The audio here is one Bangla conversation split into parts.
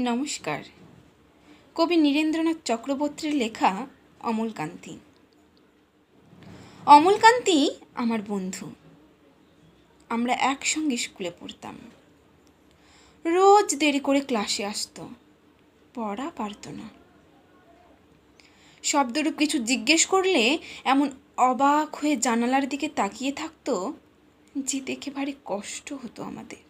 নমস্কার। কবি নীরেন্দ্রনাথ চক্রবর্তীর লেখা অমলকান্তি অমলকান্তি আমার বন্ধু। আমরা একসঙ্গে স্কুলে পড়তাম। রোজ দেরি করে ক্লাসে আসতো। পড়া পারতো না। শব্দরূপ কিছু জিজ্ঞেস করলে এমন অবাক হয়ে জানালার দিকে তাকিয়ে থাকতো যে দেখে ভারী কষ্ট হতো আমাদের।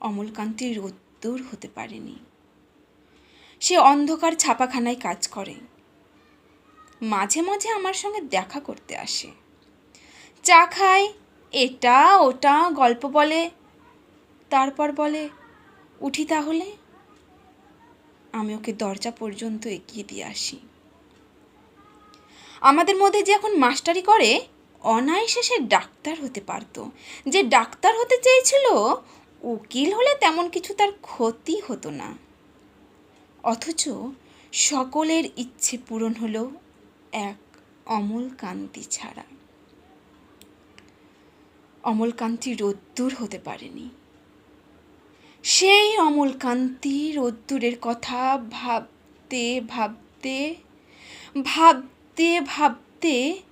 অমলকান্তি রোদ্দুর হতে পারেনি। সে অন্ধকার ছাপাখানায় কাজ করে। মাঝে মাঝে আমার সঙ্গে দেখা করতে আসে। চা খায়, এটা, ওটা, গল্প বলে। তারপর বলে, উঠি তাহলে? আমি ওকে দরজা পর্যন্ত এগিয়ে দিয়ে আসি। আমাদের মধ্যে যে এখন মাস্টারি করে, অনায়াসে সে ডাক্তার হতে পারতো। যে ডাক্তার হতে চেয়েছিল উকিল হলে তেমন কিছু তার ক্ষতি হতো না। অথচ সকলের ইচ্ছে পূরণ হলো এক অমলকান্তি ছাড়া। অমলকান্তি রোদ্দুর হতে পারেনি। সেই অমলকান্তি রোদ্দুরের কথা ভাবতে ভাবতে ভাবতে ভাবতে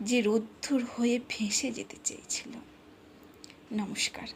যে রোদ্দুর হয়ে ভেসে যেতে চেয়েছিল। নমস্কার।